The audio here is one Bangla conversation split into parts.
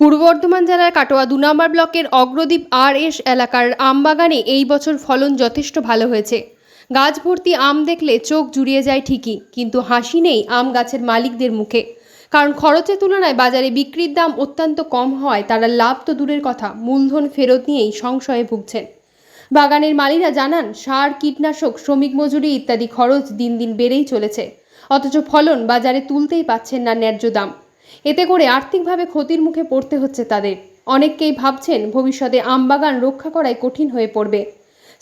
পূর্ব বর্ধমান জেলার কাটোয়া দু নম্বর ব্লকের অগ্রদ্বীপ আর এস এলাকার আমবাগানে এই বছর ফলন যথেষ্ট ভালো হয়েছে। গাছ ভর্তি আম দেখলে চোখ জুড়িয়ে যায় ঠিকই, কিন্তু হাসি নেই আম গাছের মালিকদের মুখে। কারণ খরচের তুলনায় বাজারে বিক্রির দাম অত্যন্ত কম হওয়ায় তারা লাভ তো দূরের কথা, মূলধন ফেরত নিয়েই সংশয়ে ভুগছেন। বাগানের মালিরা জানান, সার, কীটনাশক, শ্রমিক মজুরি ইত্যাদি খরচ দিন দিন বেড়েই চলেছে। অথচ ফলন বাজারে তুলতেই পাচ্ছেন না ন্যায্য দাম। এতে করে আর্থিকভাবে ক্ষতির মুখে পড়তে হচ্ছে তাদের। অনেককেই ভাবছেন ভবিষ্যতে আমবাগান রক্ষা করাই কঠিন হয়ে পড়বে।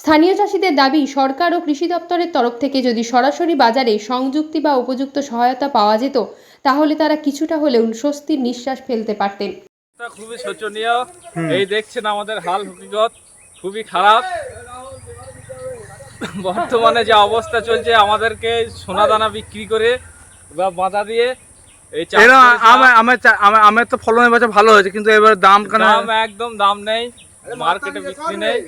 স্থানীয় চাষিদের দাবি সরকার ও কৃষি দপ্তরের তরফ থেকে যদি সরাসরি বাজারে সংযুক্তি বা উপযুক্ত সহায়তা পাওয়া যেত তাহলে তারা কিছুটা হলেও স্বস্তির নিঃশ্বাস ফেলতে পারতেন। খুবই শোচনীয়। এই দেখছেন আমাদের হাল হকিকত খুবই খারাপ। বর্তমানে যে অবস্থা চলছে আমাদেরকে সোনা দানা বিক্রি করে বা বাঁধা দিয়ে এরা করে আমার আমার চা- আমার আমার তো ফলনের বছর ভালো হয়েছে কিন্তু এবার দাম কেন দাম একদম দাম নেই। মার্কেটে বিক্রি নেই।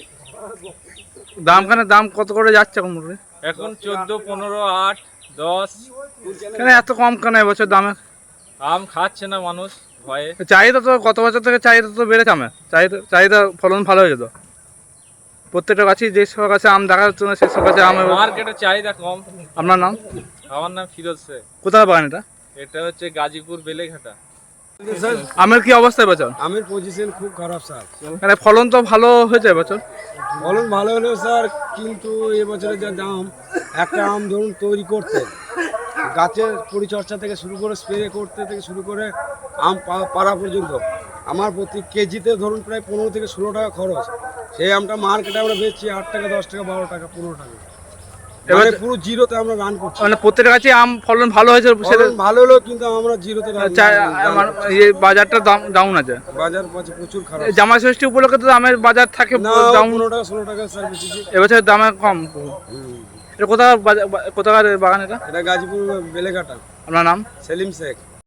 দাম কেন দাম কত করে যাচ্ছে এখন মোটামুটি? এখন চোদ্দ পনেরো আট দশ। কেন এত কম কেন এবছর দামে? আম খাচ্ছে না মানুষ ভয়ে। চাহিদা তো গত বছর থেকে চাহিদা তো বেড়েছে আমার চাহিদা চাহিদা ফলন ভালো হয়েছে তো। প্রত্যেকটা গাছই যে সব গাছে আম দেখা যাচ্ছে না সেসব গাছে আম মার্কেটে চাহিদা কম। আপনার নাম? আমার নাম ফিরোজ শেখ। কোথায় বাগান এটা? এটা হচ্ছে গাজীপুর বেলেঘাটা। আমের কি অবস্থা এবছর আমের পজিশন খুব খারাপ স্যার। মানে ফলন তো ভালো হয়েছে এবছর ফলন ভালো হলেও স্যার কিন্তু এবছরে যা দাম একটা আম ধরুন তৈরি করতে গাছের পরিচর্যা থেকে শুরু করে স্প্রে করতে থেকে শুরু করে আম পা- পাড়া পর্যন্ত আমার প্রতি কেজিতে ধরুন প্রায় পনেরো থেকে ষোলো টাকা খরচ। সেই আমটা মার্কেটে আমরা বেচছি আট টাকা দশ টাকা বারো টাকা পনেরো টাকা। এবারে পুরো জিরোতে আমরা রান করছি। মানে প্রত্যেকটা গাছে আম ফলন ভালো হয়েছে সেটা ভালো হলেও কিন্তু আমরা জিরোতে করছি। ইয়ে বাজারটা দাম ডাউন আছে। বাজার প্রচুর খারাপ। জামা ষষ্ঠী উপলক্ষে তো আমের বাজার থাকে ডাউন পনেরো টাকা ষোলো টাকা স্যার এবছর দামে কম। এটা কোথাকার কোথাকার বাগান এটা? এটা গাজীপুর বেলেঘাটা। আপনার নাম? সেলিম শেখ।